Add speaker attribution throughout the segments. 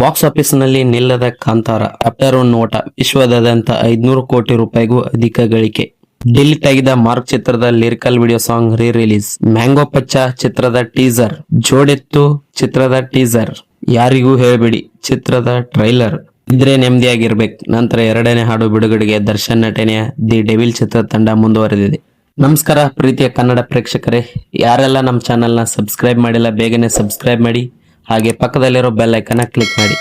Speaker 1: Box ಆಫೀಸ್ನಲ್ಲಿ ನಿಲ್ಲದ Kantara after ನೋಟ ವಿಶ್ವದಾದ್ಯಂತ ಐದ್ನೂರು ಕೋಟಿ ರೂಪಾಯಿಗೂ ಅಧಿಕ ಗಳಿಕೆ. ಡಿಲೀಟ್ ಆಗಿದ್ದ ಮಾರ್ಕ್ ಚಿತ್ರದ lyrical video song re release mango Pachcha ಚಿತ್ರದ ಟೀಸರ್. ಜೋಡೆತ್ತು ಚಿತ್ರದ ಟೀಸರ್. ಯಾರಿಗೂ ಹೇಳಬೇಡಿ, ಚಿತ್ರದ ಟ್ರೈಲರ್. ಇದ್ರೆ ನೆಮ್ಮದಿಯಾಗಿರ್ಬೇಕು. ನಂತರ ಎರಡನೇ ಹಾಡು ಬಿಡುಗಡೆಗೆ ದರ್ಶನ್ ನಟನೆಯ ದಿ ಡೆವಿಲ್ ಚಿತ್ರ ತಂಡ ಮುಂದುವರೆದಿದೆ. ನಮಸ್ಕಾರ, ಪ್ರೀತಿಯ ಕನ್ನಡ ಪ್ರೇಕ್ಷಕರೇ. ಯಾರೆಲ್ಲ ನಮ್ಮ ಚಾನೆಲ್ನ ಸಬ್ಸ್ಕ್ರೈಬ್ ಮಾಡಿಲ್ಲ, ಬೇಗನೆ ಸಬ್ಸ್ಕ್ರೈಬ್ ಮಾಡಿ. ಹಾಗೆ ಪಕ್ಕದಲ್ಲಿರೋ ಬೆಲ್ ಐಕನ್ನ ಕ್ಲಿಕ್ ಮಾಡಿ.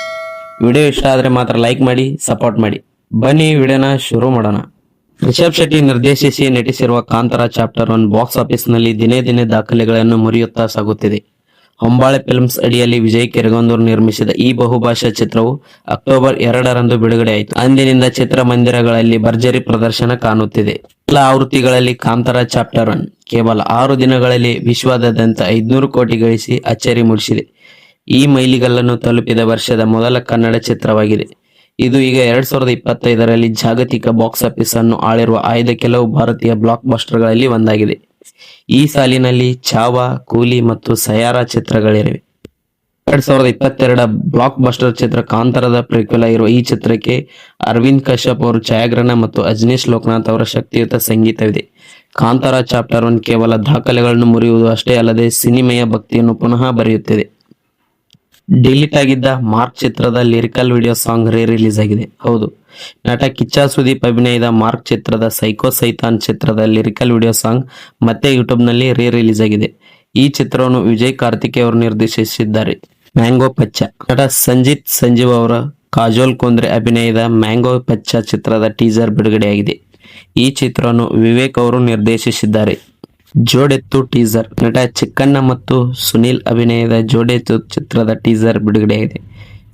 Speaker 1: ವಿಡಿಯೋ ಇಷ್ಟ ಆದರೆ ಮಾತ್ರ ಲೈಕ್ ಮಾಡಿ ಸಪೋರ್ಟ್ ಮಾಡಿ. ಬನ್ನಿ, ವಿಡಿಯೋನ ಶುರು ಮಾಡೋಣ. ರಿಷಬ್ ಶೆಟ್ಟಿ ನಿರ್ದೇಶಿಸಿ ನಟಿಸಿರುವ ಕಾಂತರ ಚಾಪ್ಟರ್ ಒನ್ ಬಾಕ್ಸ್ ಆಫೀಸ್ನಲ್ಲಿ ದಿನೇ ದಿನೇ ದಾಖಲೆಗಳನ್ನು ಮುರಿಯುತ್ತಾ ಸಾಗುತ್ತಿದೆ. ಹೊಂಬಾಳೆ ಫಿಲ್ಮ್ಸ್ ಅಡಿಯಲ್ಲಿ ವಿಜಯ್ ಕೆರಗೊಂದೂರು ನಿರ್ಮಿಸಿದ ಈ ಬಹುಭಾಷಾ ಚಿತ್ರವು ಅಕ್ಟೋಬರ್ ಎರಡರಂದು ಬಿಡುಗಡೆಯಾಯಿತು ಅಂದಿನಿಂದ ಚಿತ್ರಮಂದಿರಗಳಲ್ಲಿ ಭರ್ಜರಿ ಪ್ರದರ್ಶನ ಕಾಣುತ್ತಿದೆ. ಎಲ್ಲ ಆವೃತ್ತಿಗಳಲ್ಲಿ ಕಾಂತಾರ ಚಾಪ್ಟರ್ ಒನ್ ಕೇವಲ ಆರು ದಿನಗಳಲ್ಲಿ ವಿಶ್ವದಾದ್ಯಂತ ಐದ್ನೂರು ಕೋಟಿ ಗಳಿಸಿ ಅಚ್ಚರಿ ಮೂಡಿಸಿದೆ. ಈ ಮೈಲಿಗಲ್ಲನ್ನು ತಲುಪಿದ ವರ್ಷದ ಮೊದಲ ಕನ್ನಡ ಚಿತ್ರವಾಗಿದೆ. ಇದು ಈಗ ಎರಡ್ ಸಾವಿರದ ಇಪ್ಪತ್ತೈದರಲ್ಲಿ ಜಾಗತಿಕ ಬಾಕ್ಸ್ ಆಫೀಸ್ ಅನ್ನು ಆಳಿರುವ ಆಯ್ದ ಕೆಲವು ಭಾರತೀಯ ಬ್ಲಾಕ್ ಬಸ್ಟರ್ಗಳಲ್ಲಿ ಒಂದಾಗಿದೆ. ಈ ಸಾಲಿನಲ್ಲಿ ಚಾವಾ, ಕೂಲಿ ಮತ್ತು ಸಯಾರಾ ಚಿತ್ರಗಳಿವೆ. ಎರಡ್ ಸಾವಿರದ ಇಪ್ಪತ್ತೆರಡ ಬ್ಲಾಕ್ ಬಸ್ಟರ್ ಚಿತ್ರ ಕಾಂತಾರದ ಪ್ರಿಕ್ಯುಲ ಇರುವ ಈ ಚಿತ್ರಕ್ಕೆ ಅರವಿಂದ್ ಕಶ್ಯಪ್ ಅವರು ಛಾಯಾಗ್ರಹಣ ಮತ್ತು ಅಜನೀಶ್ ಲೋಕನಾಥ್ ಅವರ ಶಕ್ತಿಯುತ ಸಂಗೀತವಿದೆ. ಕಾಂತಾರ ಚಾಪ್ಟರ್ ಒನ್ ಕೇವಲ ದಾಖಲೆಗಳನ್ನು ಮುರಿಯುವುದು ಅಷ್ಟೇ ಅಲ್ಲದೆ ಸಿನಿಮೆಯ ಭಕ್ತಿಯನ್ನು ಪುನಃ ಬರೆಯುತ್ತಿದೆ. ಡಿಲೀಟ್ ಆಗಿದ್ದ ಮಾರ್ಕ್ ಚಿತ್ರದ lyrical video song re release ಆಗಿದೆ. ಹೌದು. ನಟ ಕಿಚ್ಚ ಸುದೀಪ್ ಅಭಿನಯದ ಮಾರ್ಕ್ ಚಿತ್ರದ ಸೈಕೋ ಸೈತಾನ್ ಚಿತ್ರದ ಲಿರಿಕಲ್ ವಿಡಿಯೋ ಸಾಂಗ್ ಮತ್ತೆ ಯೂಟ್ಯೂಬ್ನಲ್ಲಿ ರೀ ರಿಲೀಸ್ ಆಗಿದೆ. ಈ ಚಿತ್ರವನ್ನು ವಿಜಯ್ ಕಾರ್ತಿಕ್ ಅವರು ನಿರ್ದೇಶಿಸಿದ್ದಾರೆ. ಮ್ಯಾಂಗೋ ಪಚ್ಚ. ನಟ ಸಂಜಿತ್ ಸಂಜೀವ್ ಅವರ ಕಾಜೋಲ್ ಕುಂದ್ರೆ ಅಭಿನಯದ ಮ್ಯಾಂಗೋ ಪಚ್ಚ ಚಿತ್ರದ ಟೀಸರ್ ಬಿಡುಗಡೆಯಾಗಿದೆ. ಈ ಚಿತ್ರವನ್ನು ವಿವೇಕ್ ಅವರು ನಿರ್ದೇಶಿಸಿದ್ದಾರೆ. ಜೋಡೆತ್ತು ಟೀಸರ್. ನಟ ಚಿಕ್ಕಣ್ಣ ಮತ್ತು ಸುನೀಲ್ ಅಭಿನಯದ ಜೋಡೆತ್ತು ಚಿತ್ರದ ಟೀಸರ್ ಬಿಡುಗಡೆಯಾಗಿದೆ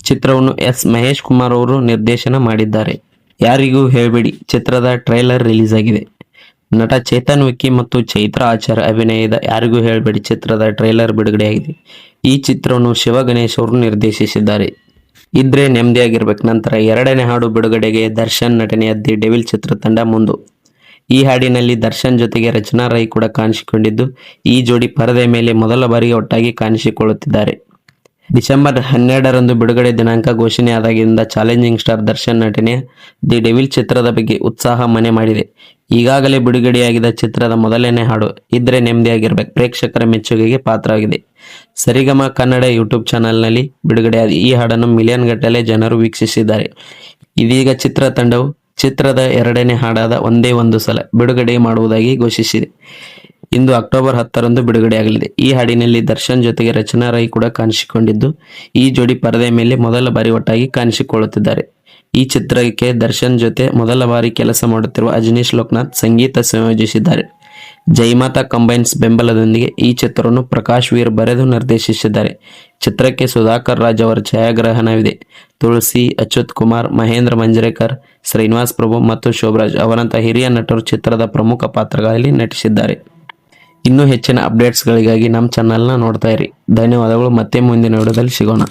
Speaker 1: ಚಿತ್ರವನ್ನು ಎಸ್ ಮಹೇಶ್ ಕುಮಾರ್ ಅವರು ನಿರ್ದೇಶನ ಮಾಡಿದ್ದಾರೆ. ಯಾರಿಗೂ ಹೇಳಬೇಡಿ, ಚಿತ್ರದ ಟ್ರೈಲರ್ ರಿಲೀಸ್ ಆಗಿದೆ. ನಟ ಚೇತನ್ ವಿಕ್ಕಿ ಮತ್ತು ಚೈತ್ರ ಆಚಾರ್ ಅಭಿನಯದ ಯಾರಿಗೂ ಹೇಳಬೇಡಿ, ಚಿತ್ರದ ಟ್ರೈಲರ್ ಬಿಡುಗಡೆಯಾಗಿದೆ ಈ ಚಿತ್ರವನ್ನು ಶಿವಗಣೇಶ್ ಅವರು ನಿರ್ದೇಶಿಸಿದ್ದಾರೆ. ಇದ್ರೆ ನೆಮ್ಮದಿಯಾಗಿರ್ಬೇಕು. ನಂತರ ಎರಡನೇ ಹಾಡು ಬಿಡುಗಡೆಗೆ ದರ್ಶನ್ ನಟನೆಯ ದಿ ಡೆವಿಲ್ ಚಿತ್ರತಂಡ ಮುಂದು. ಈ ಹಾಡಿನಲ್ಲಿ ದರ್ಶನ್ ಜೊತೆಗೆ ರಚನಾ ರೈ ಕೂಡ ಕಾಣಿಸಿಕೊಂಡಿದ್ದು, ಈ ಜೋಡಿ ಪರದೆ ಮೇಲೆ ಮೊದಲ ಬಾರಿಗೆ ಒಟ್ಟಾಗಿ ಕಾಣಿಸಿಕೊಳ್ಳುತ್ತಿದ್ದಾರೆ. ಡಿಸೆಂಬರ್ ಹನ್ನೆರಡರಂದು ಬಿಡುಗಡೆ ದಿನಾಂಕ ಘೋಷಣೆಯಾದಾಗಿನಿಂದ ಚಾಲೆಂಜಿಂಗ್ ಸ್ಟಾರ್ ದರ್ಶನ್ ನಟನೆಯ ದಿ ಡೆವಿಲ್ ಚಿತ್ರದ ಬಗ್ಗೆ ಉತ್ಸಾಹ ಮನೆ ಮಾಡಿದೆ. ಈಗಾಗಲೇ ಬಿಡುಗಡೆಯಾಗಿದ್ದ ಚಿತ್ರದ ಮೊದಲನೇ ಹಾಡು ಇದ್ರೆ ನೆಮ್ಮದಿಯಾಗಿರ್ಬೇಕು, ಪ್ರೇಕ್ಷಕರ ಮೆಚ್ಚುಗೆಗೆ ಪಾತ್ರವಾಗಿದೆ. ಸರಿಗಮ ಕನ್ನಡ ಯೂಟ್ಯೂಬ್ ಚಾನೆಲ್ನಲ್ಲಿ ಬಿಡುಗಡೆಯಾದ ಈ ಹಾಡನ್ನು ಮಿಲಿಯನ್ ಗಟ್ಟಲೆ ಜನರು ವೀಕ್ಷಿಸಿದ್ದಾರೆ. ಇದೀಗ ಚಿತ್ರತಂಡವು ಚಿತ್ರದ ಎರಡನೇ ಹಾಡಾದ ಒಂದೇ ಒಂದು ಸಲ ಬಿಡುಗಡೆ ಮಾಡುವುದಾಗಿ ಘೋಷಿಸಿದೆ. ಇಂದು ಅಕ್ಟೋಬರ್ ಹತ್ತರಂದು ಬಿಡುಗಡೆಯಾಗಲಿದೆ ಈ ಹಾಡಿನಲ್ಲಿ ದರ್ಶನ್ ಜೊತೆಗೆ ರಚನಾ ರೈ ಕೂಡ ಕಾಣಿಸಿಕೊಂಡಿದ್ದು, ಈ ಜೋಡಿ ಪರದೆ ಮೇಲೆ ಮೊದಲ ಬಾರಿ ಒಟ್ಟಾಗಿ ಕಾಣಿಸಿಕೊಳ್ಳುತ್ತಿದ್ದಾರೆ. ಈ ಚಿತ್ರಕ್ಕೆ ದರ್ಶನ್ ಜೊತೆ ಮೊದಲ ಬಾರಿ ಕೆಲಸ ಮಾಡುತ್ತಿರುವ ಅಜನೀಶ್ ಲೋಕನಾಥ್ ಸಂಗೀತ ಸಂಯೋಜಿಸಿದ್ದಾರೆ. ಜೈಮಾತಾ ಕಂಬೈನ್ಸ್ ಬೆಂಬಲದೊಂದಿಗೆ ಈ ಚಿತ್ರವನ್ನು ಪ್ರಕಾಶ್ ವೀರ್ ಬರೆದು ನಿರ್ದೇಶಿಸಿದ್ದಾರೆ. ಚಿತ್ರಕ್ಕೆ ಸುಧಾಕರ್ ರಾಜ್ ಅವರ ಛಾಯಾಗ್ರಹಣವಿದೆ. ತುಳಸಿ, ಅಚ್ಯುತ್ ಕುಮಾರ್, ಮಹೇಂದ್ರ ಮಂಜರೇಕರ್, ಶ್ರೀನಿವಾಸ್ ಪ್ರಭು ಮತ್ತು ಶೋಭರಾಜ್ ಅವರಂತಹ ಹಿರಿಯ ನಟರು ಚಿತ್ರದ ಪ್ರಮುಖ ಪಾತ್ರಗಳಲ್ಲಿ ನಟಿಸಿದ್ದಾರೆ. ಇನ್ನೂ ಹೆಚ್ಚಿನ ಅಪ್ಡೇಟ್ಸ್ಗಳಿಗಾಗಿ ನಮ್ಮ ಚಾನಲ್ನ ನೋಡ್ತಾ ಇರಿ. ಧನ್ಯವಾದಗಳು. ಮತ್ತೆ ಮುಂದಿನ ವಿಡಿಯೋದಲ್ಲಿ ಸಿಗೋಣ.